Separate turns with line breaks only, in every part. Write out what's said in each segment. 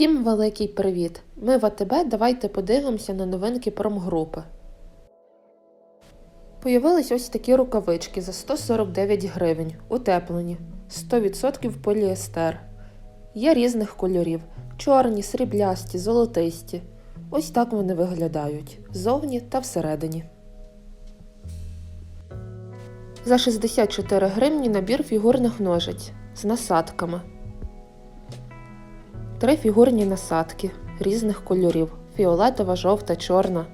Всім великий привіт! Ми в АТБ давайте подивимося на новинки промгрупи. Появились ось такі рукавички за 149 гривень, утеплені, 100% поліестер. Є різних кольорів: чорні, сріблясті, золотисті. Ось так вони виглядають ззовні та всередині. За 64 гривні набір фігурних ножиць з насадками. Три фігурні насадки різних кольорів: фіолетова, жовта, чорна.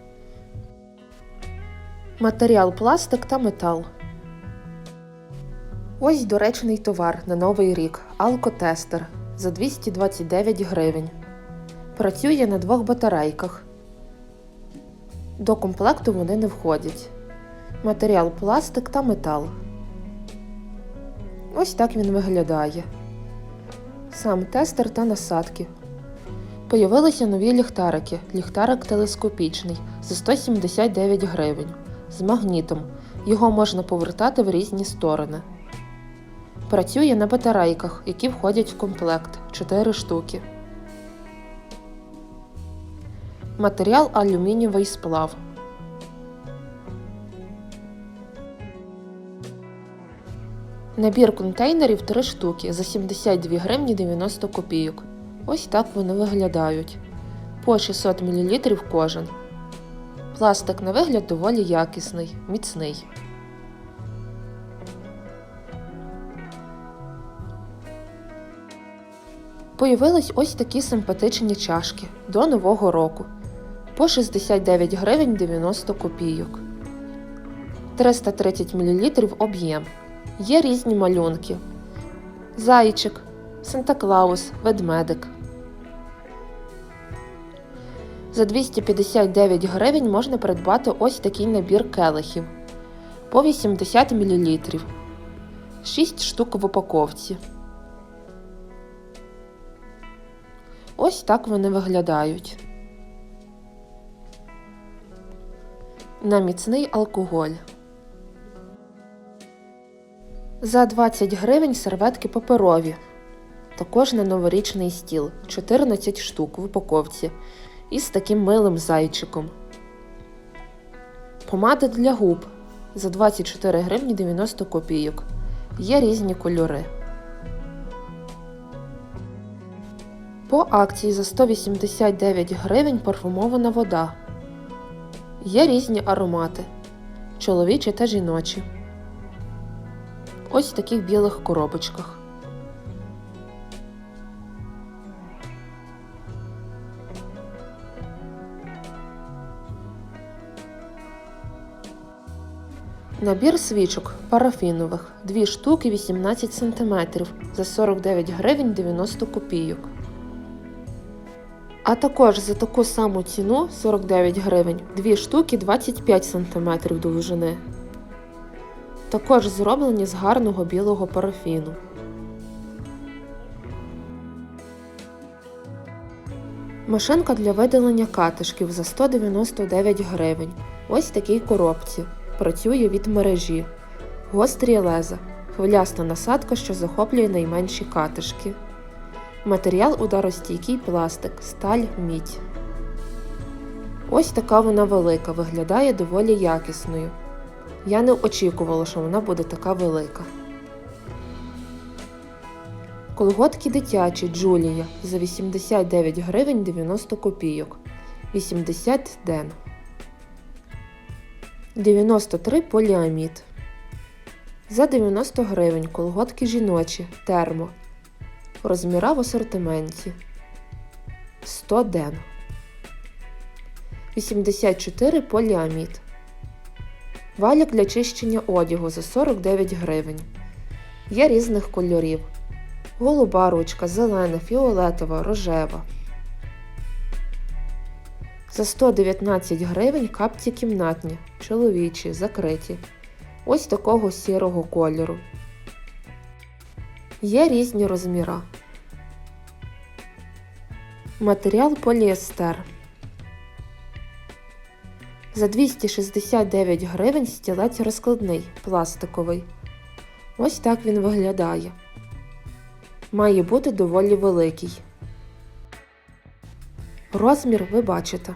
Матеріал пластик та метал. Ось доречний товар на новий рік алкотестер за 229 гривень. Працює на двох батарейках. До комплекту вони не входять. Матеріал пластик та метал. Ось так він виглядає. Сам тестер та насадки. Появилися нові ліхтарики. Ліхтарик телескопічний за 179 гривень з магнітом. Його можна повертати в різні сторони. Працює на батарейках, які входять в комплект 4 штуки. Матеріал алюмінієвий сплав. Набір контейнерів 3 штуки за 72 гривні 90 копійок. Ось так вони виглядають. По 600 мл кожен. Пластик на вигляд доволі якісний, міцний. Появились ось такі симпатичні чашки до Нового року. По 69 гривень 90 копійок. 330 мл об'єм. Є різні малюнки: зайчик, Санта-Клаус, ведмедик. За 259 гривень можна придбати ось такий набір келихів по 80 мл. 6 штук в упаковці. Ось так вони виглядають. На міцний алкоголь. За 20 гривень серветки паперові. Також на новорічний стіл 14 штук в упаковці із таким милим зайчиком. Помада для губ за 24 гривні 90 копійок. Є різні кольори. По акції за 189 гривень парфумована вода. Є різні аромати чоловічі та жіночі. Ось в таких білих коробочках. Набір свічок парафінових 2 штуки 18 см за 49 гривень 90 копійок. А також за таку саму ціну 49 гривень 2 штуки 25 см довжини. Також зроблені з гарного білого парафіну. Машинка для видалення катишків за 199 гривень. Ось такій коробці. Працює від мережі. Гострі леза. Хвиляста насадка, що захоплює найменші катишки. Матеріал ударостійкий пластик, сталь, мідь. Ось така вона велика, виглядає доволі якісною. Я не очікувала, що вона буде така велика. Колготки дитячі Джулія за 89 гривень 90 копійок. 80 ден. 93 поліамід. За 90 гривень колготки жіночі термо. Розміра в асортименті 100 ден. 84 поліамід. Валік для чищення одягу за 49 гривень. Є різних кольорів. Голуба ручка, зелена, фіолетова, рожева. За 119 гривень капці кімнатні, чоловічі, закриті. Ось такого сірого кольору. Є різні розміра. Матеріал поліестер. За 269 гривень стілець розкладний, пластиковий. Ось так він виглядає. Має бути доволі великий. Розмір ви бачите.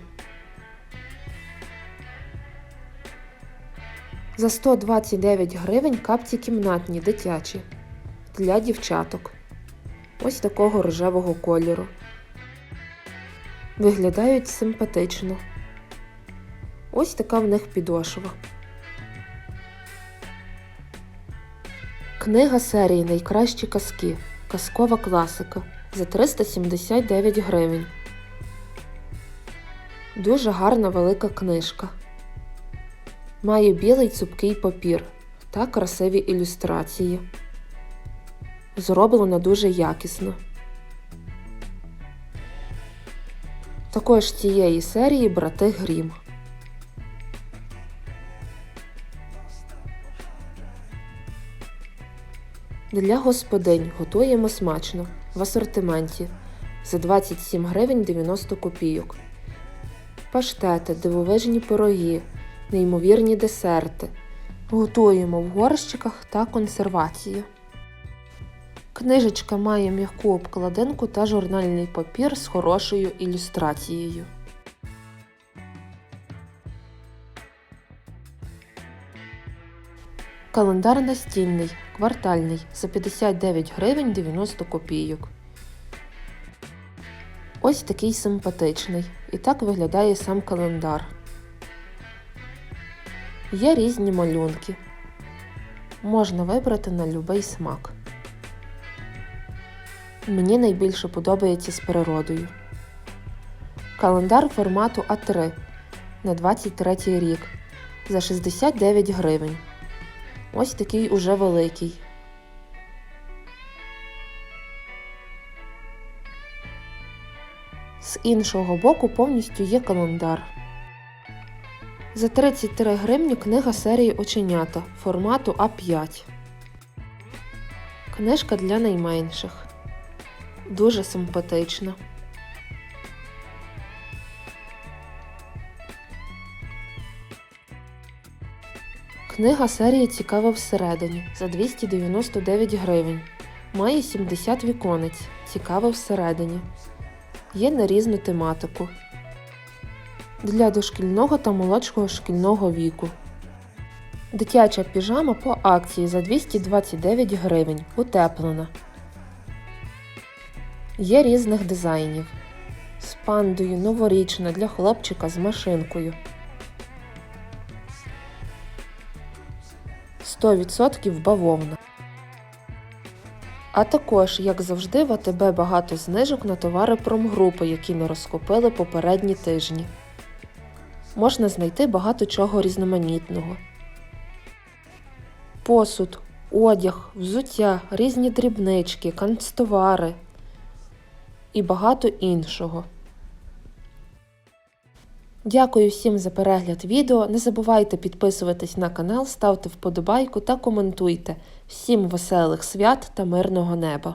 За 129 гривень капці кімнатні дитячі для дівчаток. Ось такого рожевого кольору. Виглядають симпатично. Ось така в них підошва. Книга серії Найкращі казки. Казкова класика за 379 гривень. Дуже гарна велика книжка. Має білий цупкий папір та красиві ілюстрації. Зроблено дуже якісно. Також цієї серії Брати Грім. Для господинь готуємо смачно в асортименті за 27 гривень 90 копійок. Паштети, дивовижні пироги, неймовірні десерти. Готуємо в горщиках та консервації. Книжечка має м'яку обкладинку та журнальний папір з хорошою ілюстрацією. Календар настільний, квартальний за 59 гривень 90 копійок. Ось такий симпатичний. І так виглядає сам календар. Є різні малюнки. Можна вибрати на любий смак. Мені найбільше подобається з природою. Календар формату А3 на 23 рік за 69 гривень. Ось такий уже великий. З іншого боку повністю є календар. За 33 гривні книга серії Оченята формату А5. Книжка для найменших. Дуже симпатична. Книга серії Цікава всередині за 299 гривень. Має 70 віконець. Цікаве всередині. Є на різну тематику. Для дошкільного та молодшого шкільного віку. Дитяча піжама по акції за 229 гривень. Утеплена. Є різних дизайнів. З пандою новорічна для хлопчика з машинкою. 100% бавовна. А також, як завжди, в АТБ багато знижок на товари промгрупи, які не розкупили попередні тижні. Можна знайти багато чого різноманітного. Посуд, одяг, взуття, різні дрібнички, канцтовари і багато іншого. Дякую всім за перегляд відео. Не забувайте підписуватись на канал, ставте вподобайку та коментуйте. Всім веселих свят та мирного неба!